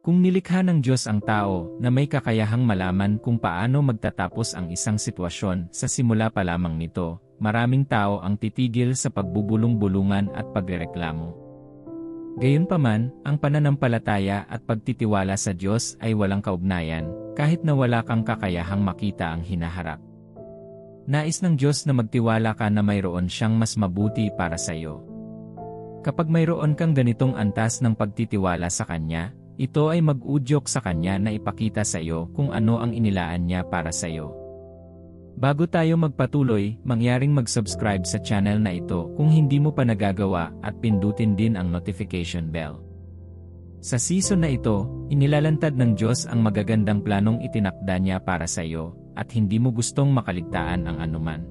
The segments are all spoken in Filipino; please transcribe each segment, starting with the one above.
Kung nilikha ng Diyos ang tao na may kakayahang malaman kung paano magtatapos ang isang sitwasyon sa simula pa lamang nito, maraming tao ang titigil sa pagbubulong-bulungan at pagrereklamo. Gayunpaman, ang pananampalataya at pagtitiwala sa Diyos ay walang kaugnayan, kahit na wala kang kakayahang makita ang hinaharap. Nais ng Diyos na magtiwala ka na mayroon siyang mas mabuti para sa iyo. Kapag mayroon kang ganitong antas ng pagtitiwala sa Kanya, ito ay mag-udyok sa Kanya na ipakita sa iyo kung ano ang inilaan niya para sa iyo. Bago tayo magpatuloy, mangyaring mag-subscribe sa channel na ito kung hindi mo pa nagagawa at pindutin din ang notification bell. Sa season na ito, inilalantad ng Diyos ang magagandang planong itinakda niya para sa iyo at hindi mo gustong makaligtaan ang anuman.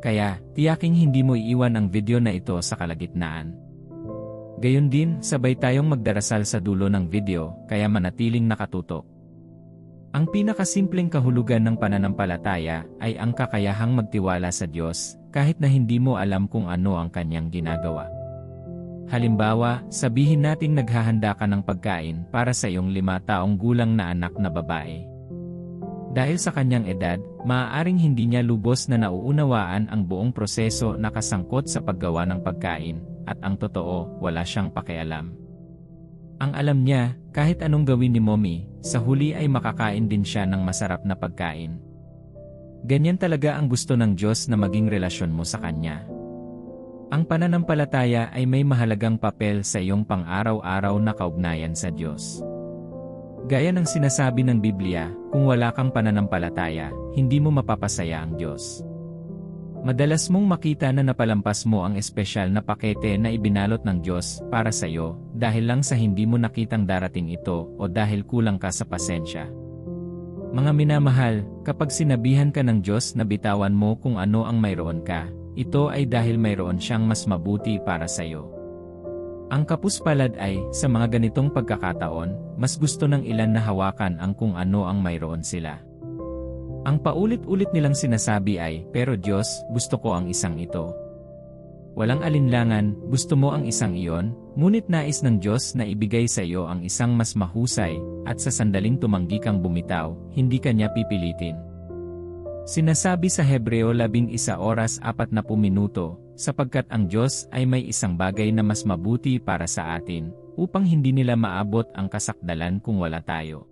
Kaya, tiyaking hindi mo iiwan ang video na ito sa kalagitnaan. Gayon din, sabay tayong magdarasal sa dulo ng video, kaya manatiling nakatutok. Ang pinakasimpleng kahulugan ng pananampalataya ay ang kakayahang magtiwala sa Diyos, kahit na hindi mo alam kung ano ang kanyang ginagawa. Halimbawa, sabihin nating naghahanda ka ng pagkain para sa iyong lima taong gulang na anak na babae. Dahil sa kanyang edad, maaaring hindi niya lubos na nauunawaan ang buong proseso na kasangkot sa paggawa ng pagkain, at ang totoo, wala siyang pakialam. Ang alam niya, kahit anong gawin ni mommy, sa huli ay makakain din siya ng masarap na pagkain. Ganyan talaga ang gusto ng Diyos na maging relasyon mo sa Kanya. Ang pananampalataya ay may mahalagang papel sa iyong pang-araw-araw na kaugnayan sa Diyos. Gaya ng sinasabi ng Biblia, kung wala kang pananampalataya, hindi mo mapapasaya ang Diyos. Madalas mong makita na napalampas mo ang espesyal na pakete na ibinalot ng Diyos para sa iyo dahil lang sa hindi mo nakitang darating ito o dahil kulang ka sa pasensya. Mga minamahal, kapag sinabihan ka ng Diyos na bitawan mo kung ano ang mayroon ka, ito ay dahil mayroon siyang mas mabuti para sa iyo. Ang kapuspalad ay, sa mga ganitong pagkakataon, mas gusto ng ilan na hawakan ang kung ano ang mayroon sila. Ang paulit-ulit nilang sinasabi ay, pero Diyos, gusto ko ang isang ito. Walang alinlangan, gusto mo ang isang iyon, ngunit nais ng Diyos na ibigay sa iyo ang isang mas mahusay, at sa sandaling tumanggi kang bumitaw, hindi kanya pipilitin. Sinasabi sa Hebreo 11 oras 40 minuto, sapagkat ang Diyos ay may isang bagay na mas mabuti para sa atin, upang hindi nila maabot ang kasakdalan kung wala tayo.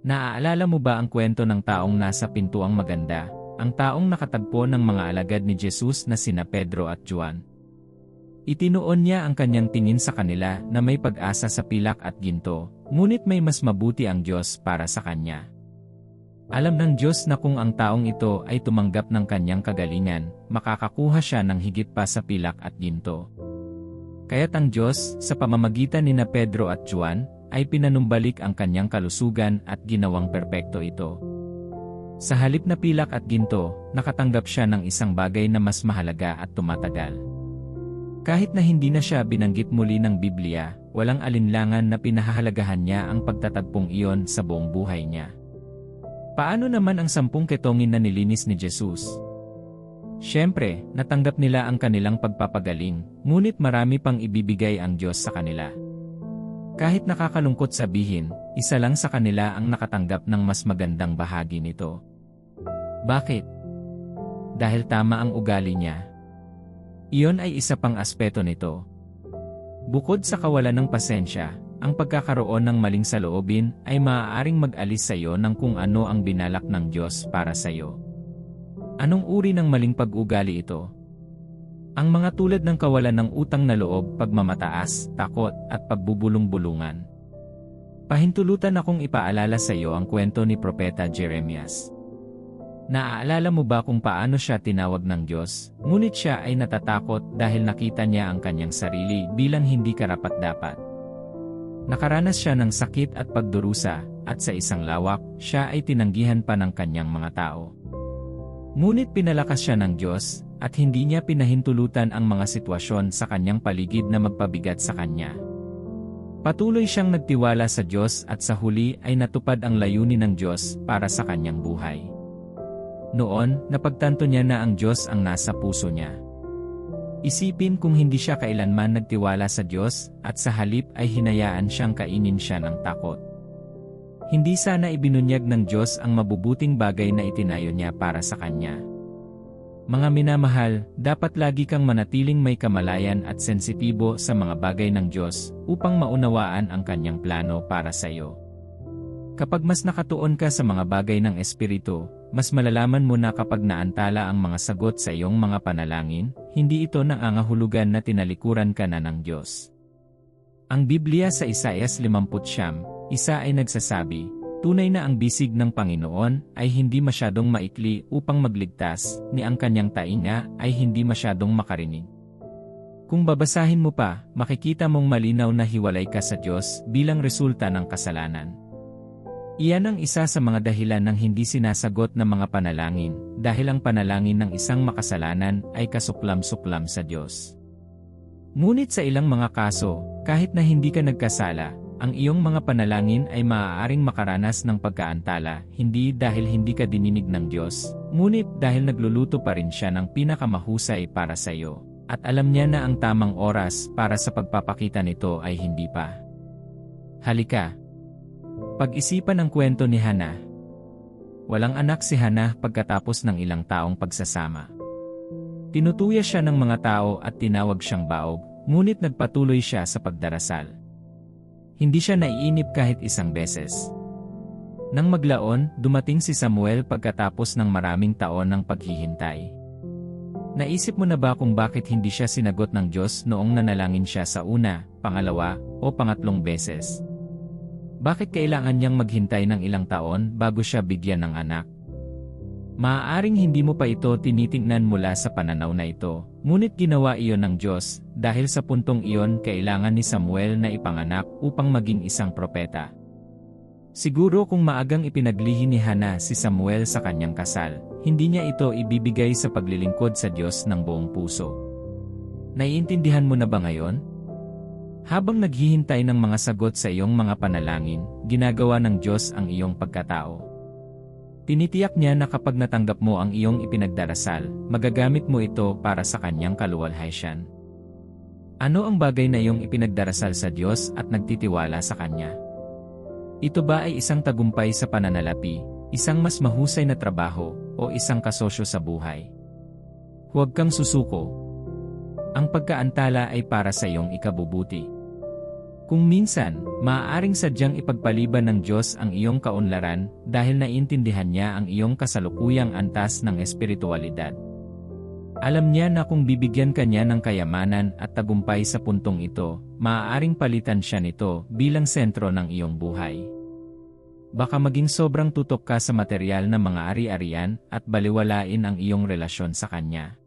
Naaalala mo ba ang kwento ng taong nasa pintuang maganda, ang taong nakatagpo ng mga alagad ni Jesus na sina Pedro at Juan? Itinuon niya ang kanyang tingin sa kanila na may pag-asa sa pilak at ginto, ngunit may mas mabuti ang Diyos para sa kanya. Alam ng Diyos na kung ang taong ito ay tumanggap ng kanyang kagalingan, makakakuha siya ng higit pa sa pilak at ginto. Kaya't ang Diyos, sa pamamagitan ni na Pedro at Juan, ay pinanumbalik ang kanyang kalusugan at ginawang perpekto ito. Sa halip na pilak at ginto, nakatanggap siya ng isang bagay na mas mahalaga at tumatagal. Kahit na hindi na siya binanggit muli ng Biblia, walang alinlangan na pinahahalagahan niya ang pagtatagpong iyon sa buong buhay niya. Paano naman ang sampung ketongin na nilinis ni Jesus? Siyempre, natanggap nila ang kanilang pagpapagaling, ngunit marami pang ibibigay ang Diyos sa kanila. Kahit nakakalungkot sabihin, isa lang sa kanila ang nakatanggap ng mas magandang bahagi nito. Bakit? Dahil tama ang ugali niya. Iyon ay isa pang aspeto nito. Bukod sa kawalan ng pasensya, ang pagkakaroon ng maling saloobin ay maaaring mag-alis sa iyo ng kung ano ang binalak ng Diyos para sa iyo. Anong uri ng maling pag-ugali ito? Ang mga tulad ng kawalan ng utang na loob, pagmamataas, takot, at pagbubulong-bulungan. Pahintulutan akong ipaalala sa iyo ang kwento ni Propeta Jeremias. Naaalala mo ba kung paano siya tinawag ng Diyos, ngunit siya ay natatakot dahil nakita niya ang kanyang sarili bilang hindi karapat-dapat. Nakaranas siya ng sakit at pagdurusa, at sa isang lawak, siya ay tinanggihan pa ng kanyang mga tao. Ngunit pinalakas siya ng Diyos, at hindi niya pinahintulutan ang mga sitwasyon sa kanyang paligid na magpabigat sa kanya. Patuloy siyang nagtiwala sa Diyos at sa huli ay natupad ang layunin ng Diyos para sa kanyang buhay. Noon, napagtanto niya na ang Diyos ang nasa puso niya. Isipin kung hindi siya kailanman nagtiwala sa Diyos at sa halip ay hinayaan siyang kainin siya ng takot. Hindi sana ibinunyag ng Diyos ang mabubuting bagay na itinayo niya para sa kanya. Mga minamahal, dapat lagi kang manatiling may kamalayan at sensitibo sa mga bagay ng Diyos upang maunawaan ang kanyang plano para sa iyo. Kapag mas nakatuon ka sa mga bagay ng Espiritu, mas malalaman mo na kapag naantala ang mga sagot sa iyong mga panalangin, hindi ito nangangahulugan na tinalikuran ka na ng Diyos. Ang Biblia sa Isaias 50, isa ay nagsasabi, Tunay na ang bisig ng Panginoon ay hindi masyadong maikli upang magligtas, ni ang kanyang tainga ay hindi masyadong makarinig. Kung babasahin mo pa, makikita mong malinaw na hiwalay ka sa Diyos bilang resulta ng kasalanan. Iyan ang isa sa mga dahilan ng hindi sinasagot ng mga panalangin, dahil ang panalangin ng isang makasalanan ay kasuklam-suklam sa Diyos. Ngunit sa ilang mga kaso, kahit na hindi ka nagkasala, ang iyong mga panalangin ay maaaring makaranas ng pagkaantala, hindi dahil hindi ka dininig ng Diyos, ngunit dahil nagluluto pa rin siya ng pinakamahusay para sa iyo. At alam niya na ang tamang oras para sa pagpapakita nito ay hindi pa. Halika, pag-isipan ang kwento ni Hana. Walang anak si Hana pagkatapos ng ilang taong pagsasama. Tinutuya siya ng mga tao at tinawag siyang baog, ngunit nagpatuloy siya sa pagdarasal. Hindi siya naiinip kahit isang beses. Nang maglaon, dumating si Samuel pagkatapos ng maraming taon ng paghihintay. Naisip mo na ba kung bakit hindi siya sinagot ng Diyos noong nanalangin siya sa una, pangalawa, o pangatlong beses? Bakit kailangan niyang maghintay ng ilang taon bago siya bigyan ng anak? Maaaring hindi mo pa ito tinitingnan mula sa pananaw na ito, ngunit ginawa iyon ng Diyos dahil sa puntong iyon kailangan ni Samuel na ipanganak upang maging isang propeta. Siguro kung maagang ipinaglihi ni Hana si Samuel sa kanyang kasal, hindi niya ito ibibigay sa paglilingkod sa Diyos ng buong puso. Naiintindihan mo na ba ngayon? Habang naghihintay ng mga sagot sa iyong mga panalangin, ginagawa ng Diyos ang iyong pagkatao. Tinitiyak niya na kapag natanggap mo ang iyong ipinagdarasal, magagamit mo ito para sa kanyang kaluwalhatian. Ano ang bagay na iyong ipinagdarasal sa Diyos at nagtitiwala sa Kanya? Ito ba ay isang tagumpay sa pananalapi, isang mas mahusay na trabaho, o isang kasosyo sa buhay? Huwag kang susuko, ang pagkaantala ay para sa iyong ikabubuti. Kung minsan, maaaring sadyang ipagpaliban ng Diyos ang iyong kaunlaran dahil naiintindihan niya ang iyong kasalukuyang antas ng espiritualidad. Alam niya na kung bibigyan ka niya ng kayamanan at tagumpay sa puntong ito, maaaring palitan siya nito bilang sentro ng iyong buhay. Baka maging sobrang tutok ka sa material na mga ari-arian at baliwalain ang iyong relasyon sa Kanya.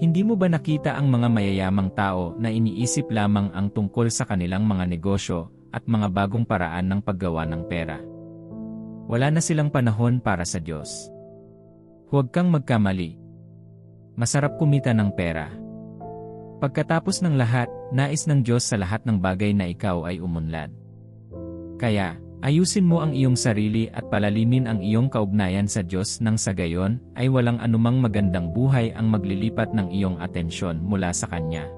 Hindi mo ba nakita ang mga mayayamang tao na iniisip lamang ang tungkol sa kanilang mga negosyo at mga bagong paraan ng paggawa ng pera? Wala na silang panahon para sa Diyos. Huwag kang magkamali. Masarap kumita ng pera. Pagkatapos ng lahat, nais ng Diyos sa lahat ng bagay na ikaw ay umunlad. Kaya, Ayusin mo ang iyong sarili at palalimin ang iyong kaugnayan sa Diyos nang sa gayon ay walang anumang magandang buhay ang maglilipat ng iyong atensyon mula sa Kanya.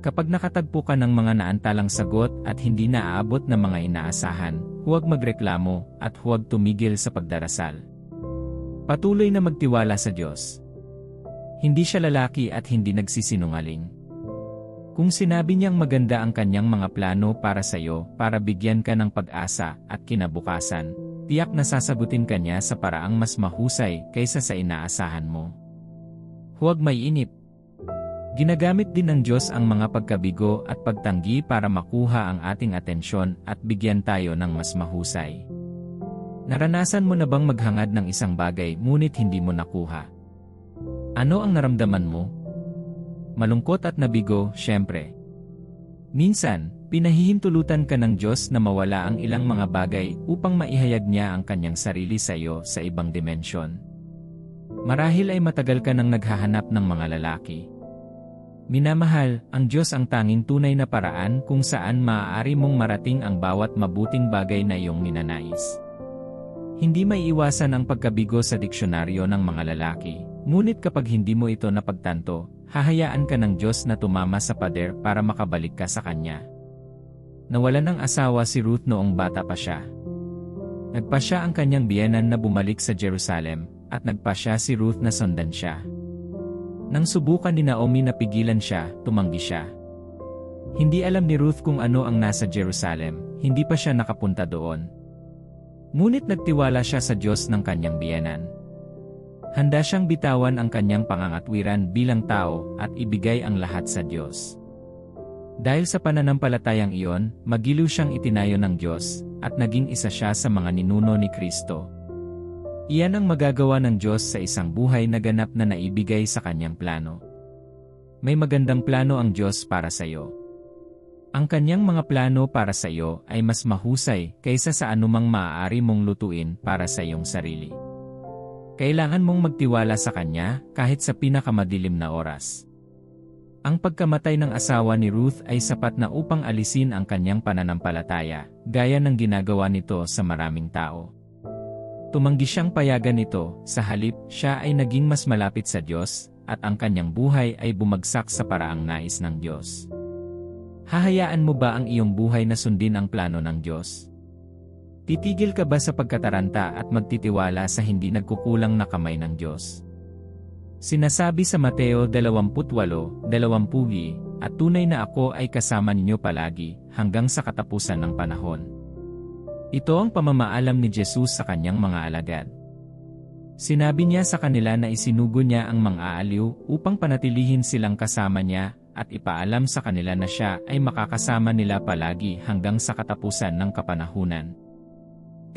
Kapag nakatagpo ka ng mga naantalang sagot at hindi naaabot ng mga inaasahan, huwag magreklamo at huwag tumigil sa pagdarasal. Patuloy na magtiwala sa Diyos. Hindi siya lalaki at hindi nagsisinungaling. Kung sinabi niyang maganda ang kanyang mga plano para sa iyo para bigyan ka ng pag-asa at kinabukasan, tiyak na sasagutin ka niya sa paraang mas mahusay kaysa sa inaasahan mo. Huwag may inip. Ginagamit din ng Diyos ang mga pagkabigo at pagtanggi para makuha ang ating atensyon at bigyan tayo ng mas mahusay. Naranasan mo na bang maghangad ng isang bagay ngunit hindi mo nakuha? Ano ang naramdaman mo? Malungkot at nabigo, syempre. Minsan, pinahihintulutan ka ng Diyos na mawala ang ilang mga bagay upang maihayag niya ang kanyang sarili sa iyo sa ibang dimensyon. Marahil ay matagal ka nang naghahanap ng mga lalaki. Minamahal, ang Diyos ang tanging tunay na paraan kung saan maaari mong marating ang bawat mabuting bagay na iyong ninanais. Hindi may iwasan ang pagkabigo sa diksyonaryo ng mga lalaki, Ngunit kapag hindi mo ito napagtanto, hahayaan ka ng Diyos na tumama sa pader para makabalik ka sa Kanya. Nawalan ng asawa si Ruth noong bata pa siya. Nagpa siya ang kanyang biyenan na bumalik sa Jerusalem, at nagpa siya si Ruth na sundan siya. Nang subukan ni Naomi na pigilan siya, tumanggi siya. Hindi alam ni Ruth kung ano ang nasa Jerusalem, hindi pa siya nakapunta doon. Ngunit nagtiwala siya sa Diyos ng kanyang biyenan. Handa siyang bitawan ang kanyang pangangatwiran bilang tao at ibigay ang lahat sa Diyos. Dahil sa pananampalatayang iyon, magiliw siyang itinayo ng Diyos, at naging isa siya sa mga ninuno ni Kristo. Iyan ang magagawa ng Diyos sa isang buhay na ganap na naibigay sa kanyang plano. May magandang plano ang Diyos para sa iyo. Ang kanyang mga plano para sa iyo ay mas mahusay kaysa sa anumang maaari mong lutuin para sa iyong sarili. Kailangan mong magtiwala sa Kanya kahit sa pinakamadilim na oras. Ang pagkamatay ng asawa ni Ruth ay sapat na upang alisin ang kanyang pananampalataya, gaya ng ginagawa nito sa maraming tao. Tumanggi siyang payagan nito, sa halip siya ay naging mas malapit sa Diyos, at ang kanyang buhay ay bumagsak sa paraang nais ng Diyos. Hahayaan mo ba ang iyong buhay na sundin ang plano ng Diyos? Titigil ka ba sa pagkataranta at magtitiwala sa hindi nagkukulang na kamay ng Diyos? Sinasabi sa Mateo 28:20, at tunay na ako ay kasama ninyo palagi, hanggang sa katapusan ng panahon. Ito ang pamamaalam ni Jesus sa kanyang mga alagad. Sinabi niya sa kanila na isinugo niya ang mga aaliw upang panatilihin silang kasama niya at ipaalam sa kanila na siya ay makakasama nila palagi hanggang sa katapusan ng kapanahunan.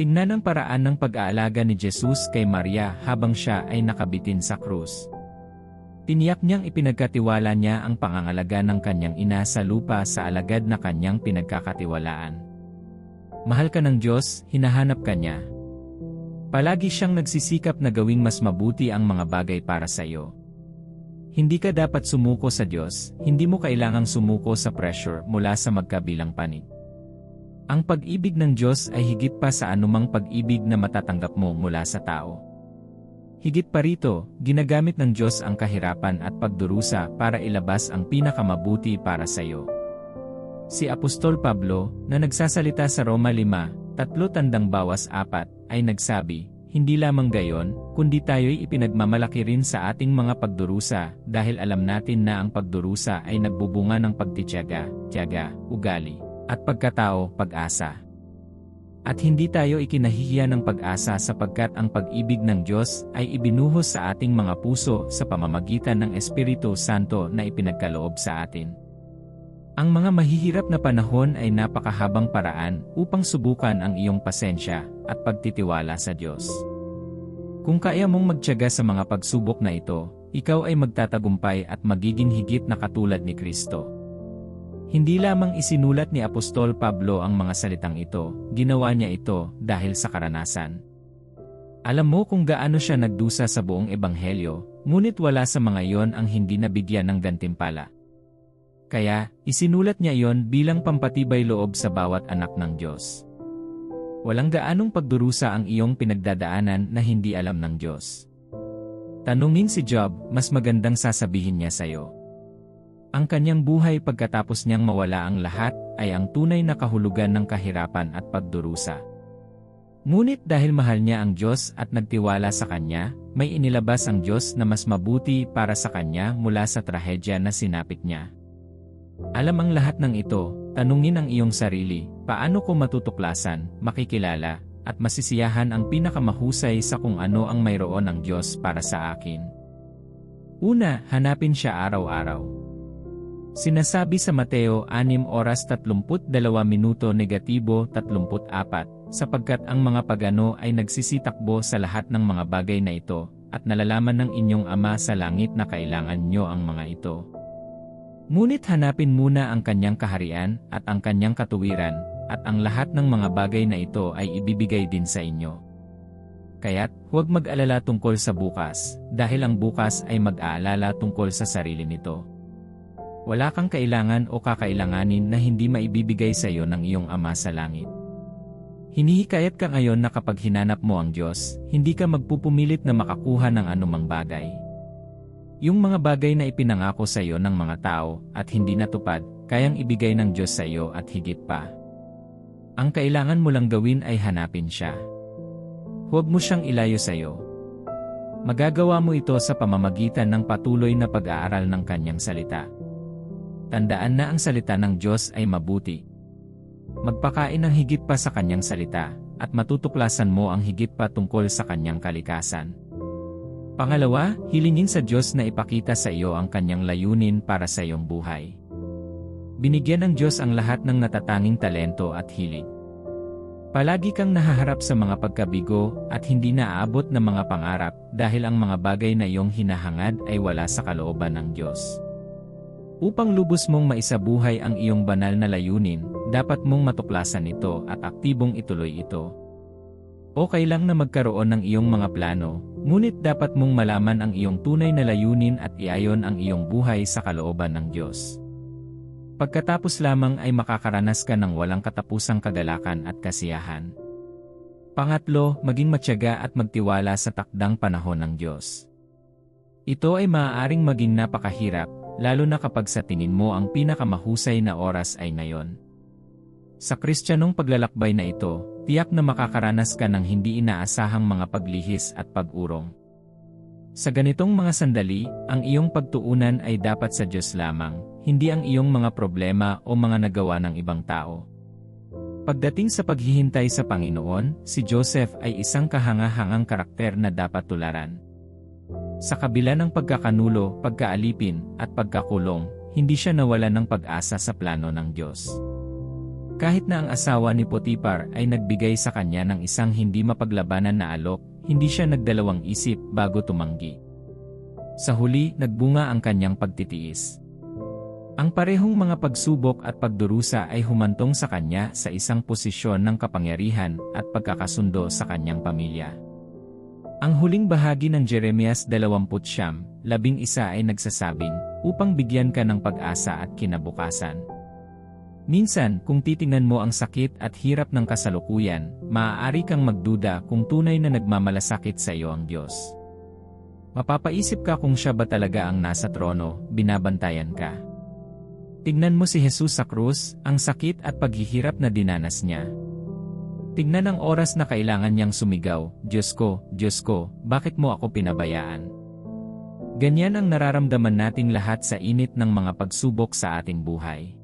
Tingnan ang paraan ng pag-aalaga ni Jesus kay Maria habang siya ay nakabitin sa krus. Tiniyak niyang ipinagkatiwala niya ang pangangalaga ng kanyang ina sa lupa sa alagad na kanyang pinagkakatiwalaan. Mahal ka ng Diyos, hinahanap ka niya. Palagi siyang nagsisikap na gawing mas mabuti ang mga bagay para sa iyo. Hindi ka dapat sumuko sa Diyos, hindi mo kailangang sumuko sa pressure mula sa magkabilang panig. Ang pag-ibig ng Diyos ay higit pa sa anumang pag-ibig na matatanggap mo mula sa tao. Higit pa rito, ginagamit ng Diyos ang kahirapan at pagdurusa para ilabas ang pinakamabuti para sa iyo. Si Apostol Pablo, na nagsasalita sa Roma 5, tatlo tandang bawas apat, ay nagsabi, hindi lamang gayon, kundi tayo'y ipinagmamalaki rin sa ating mga pagdurusa dahil alam natin na ang pagdurusa ay nagbubunga ng pagtityaga, tiyaga, ugali, at pagkatao, pag-asa. At hindi tayo ikinahihiya ng pag-asa sapagkat ang pag-ibig ng Diyos ay ibinuhos sa ating mga puso sa pamamagitan ng Espiritu Santo na ipinagkaloob sa atin. Ang mga mahihirap na panahon ay napakahabang paraan upang subukan ang iyong pasensya at pagtitiwala sa Diyos. Kung kaya mong magtyaga sa mga pagsubok na ito, ikaw ay magtatagumpay at magiging higit na katulad ni Kristo. Hindi lamang isinulat ni Apostol Pablo ang mga salitang ito, ginawa niya ito dahil sa karanasan. Alam mo kung gaano siya nagdusa sa buong ebanghelyo, ngunit wala sa mga iyon ang hindi nabigyan ng gantimpala. Kaya, isinulat niya iyon bilang pampatibay loob sa bawat anak ng Diyos. Walang gaanong pagdurusa ang iyong pinagdadaanan na hindi alam ng Diyos. Tanungin si Job, mas magandang sasabihin niya sa iyo. Ang kanyang buhay pagkatapos niyang mawala ang lahat ay ang tunay na kahulugan ng kahirapan at pagdurusa. Ngunit dahil mahal niya ang Diyos at nagtiwala sa Kanya, may inilabas ang Diyos na mas mabuti para sa Kanya mula sa trahedya na sinapit niya. Alam ang lahat ng ito, tanungin ang iyong sarili, paano ko matutuklasan, makikilala, at masisiyahan ang pinakamahusay sa kung ano ang mayroon ng Diyos para sa akin. Una, hanapin siya araw-araw. Sinasabi sa Mateo 6 oras 32 minuto negatibo 34, sapagkat ang mga pagano ay nagsisitakbo sa lahat ng mga bagay na ito, at nalalaman ng inyong Ama sa langit na kailangan nyo ang mga ito. Ngunit hanapin muna ang kanyang kaharian at ang kanyang katuwiran, at ang lahat ng mga bagay na ito ay ibibigay din sa inyo. Kaya't, huwag mag-alala tungkol sa bukas, dahil ang bukas ay mag-aalala tungkol sa sarili nito. Wala kang kailangan o kakailanganin na hindi maibibigay sa iyo ng iyong Ama sa langit. Hinihikayat ka ngayon na kapag hinanap mo ang Diyos, hindi ka magpupumilit na makakuha ng anumang bagay. Yung mga bagay na ipinangako sa iyo ng mga tao at hindi natupad, kayang ibigay ng Diyos sa iyo at higit pa. Ang kailangan mo lang gawin ay hanapin siya. Huwag mo siyang ilayo sa iyo. Magagawa mo ito sa pamamagitan ng patuloy na pag-aaral ng kanyang salita. Tandaan na ang salita ng Diyos ay mabuti. Magpakain ng higit pa sa kanyang salita, at matutuklasan mo ang higit pa tungkol sa kanyang kalikasan. Pangalawa, hilingin sa Diyos na ipakita sa iyo ang kanyang layunin para sa iyong buhay. Binigyan ng Diyos ang lahat ng natatanging talento at hilig. Palagi kang nahaharap sa mga pagkabigo at hindi naaabot ng mga pangarap dahil ang mga bagay na iyong hinahangad ay wala sa kalooban ng Diyos. Upang lubos mong maisabuhay ang iyong banal na layunin, dapat mong matuklasan ito at aktibong ituloy ito. Okay lang na magkaroon ng iyong mga plano, ngunit dapat mong malaman ang iyong tunay na layunin at iayon ang iyong buhay sa kalooban ng Diyos. Pagkatapos lamang ay makakaranas ka ng walang katapusang kagalakan at kasiyahan. Pangatlo, maging matyaga at magtiwala sa takdang panahon ng Diyos. Ito ay maaaring maging napakahirap, lalo na kapag sa tingin mo ang pinakamahusay na oras ay ngayon. Sa kristyanong paglalakbay na ito, tiyak na makakaranas ka ng hindi inaasahang mga paglihis at pag-urong. Sa ganitong mga sandali, ang iyong pagtuunan ay dapat sa Diyos lamang, hindi ang iyong mga problema o mga nagawa ng ibang tao. Pagdating sa paghihintay sa Panginoon, si Joseph ay isang kahanga-hangang karakter na dapat tularan. Sa kabila ng pagkakanulo, pagkaalipin, at pagkakulong, hindi siya nawala ng pag-asa sa plano ng Diyos. Kahit na ang asawa ni Potipar ay nagbigay sa kanya ng isang hindi mapaglabanan na alok, hindi siya nagdalawang isip bago tumanggi. Sa huli, nagbunga ang kanyang pagtitiis. Ang parehong mga pagsubok at pagdurusa ay humantong sa kanya sa isang posisyon ng kapangyarihan at pagkakasundo sa kanyang pamilya. Ang huling bahagi ng Jeremias 20, labing isa ay nagsasabing, upang bigyan ka ng pag-asa at kinabukasan. Minsan, kung titingnan mo ang sakit at hirap ng kasalukuyan, maaari kang magduda kung tunay na nagmamalasakit sa iyo ang Diyos. Mapapaisip ka kung siya ba talaga ang nasa trono, binabantayan ka. Tignan mo si Jesus sa krus, ang sakit at paghihirap na dinanas niya. Tignan ang oras na kailangan niyang sumigaw, Diyos ko, Diyos ko, bakit mo ako pinabayaan? Ganyan ang nararamdaman nating lahat sa init ng mga pagsubok sa ating buhay.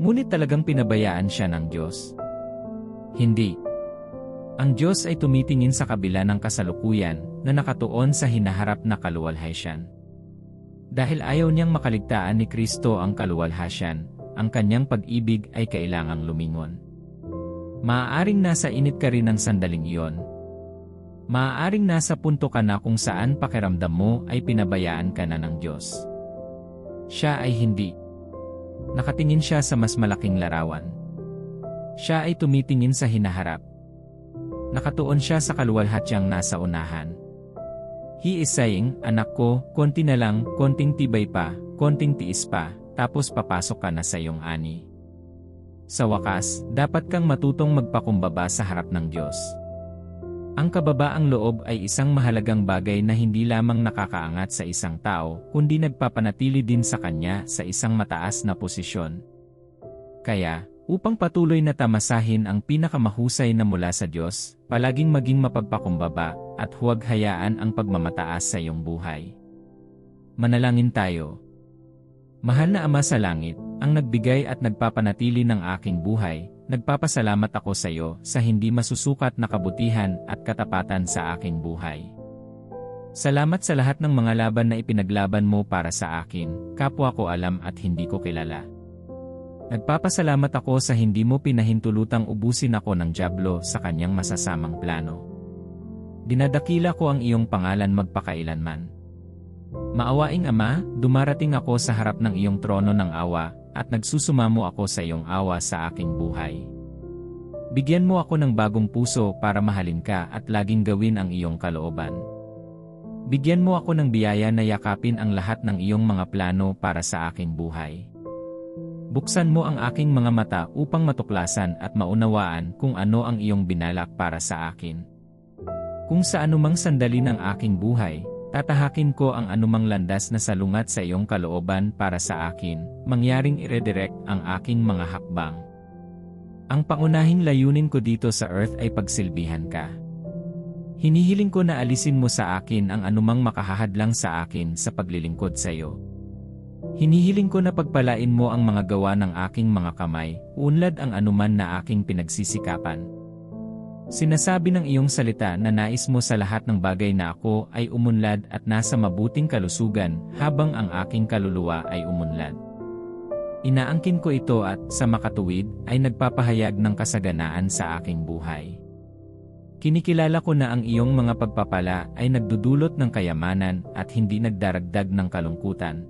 Ngunit talagang pinabayaan siya ng Diyos. Hindi. Ang Diyos ay tumitingin sa kabila ng kasalukuyan na nakatuon sa hinaharap na kaluwalhatian. Dahil ayaw niyang makaligtaan ni Kristo ang kaluwalhasyan, ang kanyang pag-ibig ay kailangang lumingon. Maaaring nasa init ka rin ng sandaling iyon. Maaaring nasa punto ka na kung saan pakiramdam mo ay pinabayaan ka na ng Diyos. Siya ay hindi. Nakatingin siya sa mas malaking larawan. Siya ay tumitingin sa hinaharap. Nakatuon siya sa kaluwalhatyang nasa unahan. He is saying, anak ko, konti na lang, konting tibay pa, konting tiis pa, tapos papasok ka na sa iyong ani. Sa wakas, dapat kang matutong magpakumbaba sa harap ng Diyos. Ang kababaang loob ay isang mahalagang bagay na hindi lamang nakakaangat sa isang tao, kundi nagpapanatili din sa kanya sa isang mataas na posisyon. Kaya, upang patuloy na tamasahin ang pinakamahusay na mula sa Diyos, palaging maging mapagpakumbaba, at huwag hayaan ang pagmamataas sa iyong buhay. Manalangin tayo. Mahal na Ama sa Langit, ang nagbigay at nagpapanatili ng aking buhay, nagpapasalamat ako sa iyo sa hindi masusukat na kabutihan at katapatan sa aking buhay. Salamat sa lahat ng mga laban na ipinaglaban mo para sa akin, kapwa ko alam at hindi ko kilala. Nagpapasalamat ako sa hindi mo pinahintulutang ubusin ako ng Diablo sa kanyang masasamang plano. Dinadakila ko ang iyong pangalan magpakailanman. Maawaing Ama, dumarating ako sa harap ng iyong trono ng awa, at nagsusumamo ako sa iyong awa sa aking buhay. Bigyan mo ako ng bagong puso para mahalin ka at laging gawin ang iyong kalooban. Bigyan mo ako ng biyaya na yakapin ang lahat ng iyong mga plano para sa aking buhay. Buksan mo ang aking mga mata upang matuklasan at maunawaan kung ano ang iyong binalak para sa akin. Kung sa anumang sandali ng aking buhay, Tatahakin ko ang anumang landas na salungat sa iyong kalooban para sa akin, mangyaring iredirect ang aking mga hakbang. Ang pangunahing layunin ko dito sa Earth ay pagsilbihan ka. Hinihiling ko na alisin mo sa akin ang anumang makahahadlang sa akin sa paglilingkod sa iyo. Hinihiling ko na pagpalain mo ang mga gawa ng aking mga kamay, unlad ang anuman na aking pinagsisikapan. Sinasabi ng iyong salita na nais mo sa lahat ng bagay na ako ay umunlad at nasa mabuting kalusugan habang ang aking kaluluwa ay umunlad. Inaangkin ko ito at, sa makatuwid, ay nagpapahayag ng kasaganaan sa aking buhay. Kinikilala ko na ang iyong mga pagpapala ay nagdudulot ng kayamanan at hindi nagdaragdag ng kalungkutan.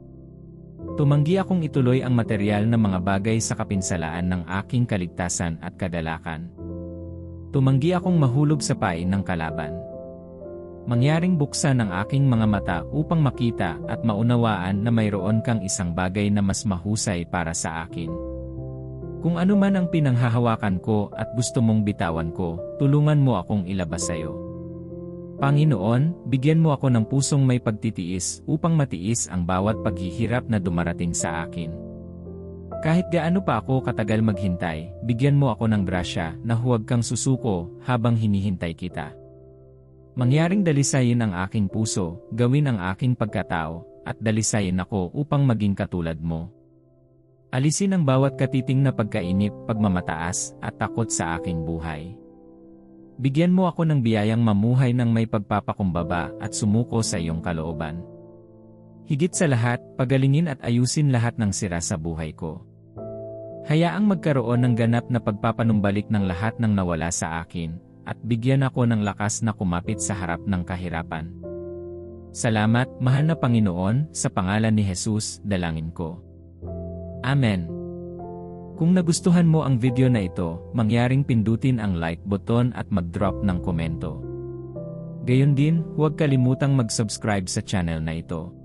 Tumanggi akong ituloy ang material na mga bagay sa kapinsalaan ng aking kaligtasan at kadalakan. Tumanggi akong mahulog sa pain ng kalaban. Mangyaring buksan ang aking mga mata upang makita at maunawaan na mayroon kang isang bagay na mas mahusay para sa akin. Kung ano man ang pinanghahawakan ko at gusto mong bitawan ko, tulungan mo akong ilabas sa iyo. Panginoon, bigyan mo ako ng pusong may pagtitiis upang matiis ang bawat paghihirap na dumarating sa akin. Kahit gaano pa ako katagal maghintay, bigyan mo ako ng grasya na huwag kang susuko habang hinihintay kita. Mangyaring dalisayin ang aking puso, gawin ang aking pagkatao, at dalisayin ako upang maging katulad mo. Alisin ang bawat katiting na pagkainip, pagmamataas, at takot sa aking buhay. Bigyan mo ako ng biyayang mamuhay ng may pagpapakumbaba at sumuko sa iyong kalooban. Higit sa lahat, pagalingin at ayusin lahat ng sira sa buhay ko. Hayaang magkaroon ng ganap na pagpapanumbalik ng lahat ng nawala sa akin, at bigyan ako ng lakas na kumapit sa harap ng kahirapan. Salamat, mahal na Panginoon, sa pangalan ni Jesus, dalangin ko. Amen. Kung nagustuhan mo ang video na ito, mangyaring pindutin ang like button at mag-drop ng komento. Gayon din, huwag kalimutang mag-subscribe sa channel na ito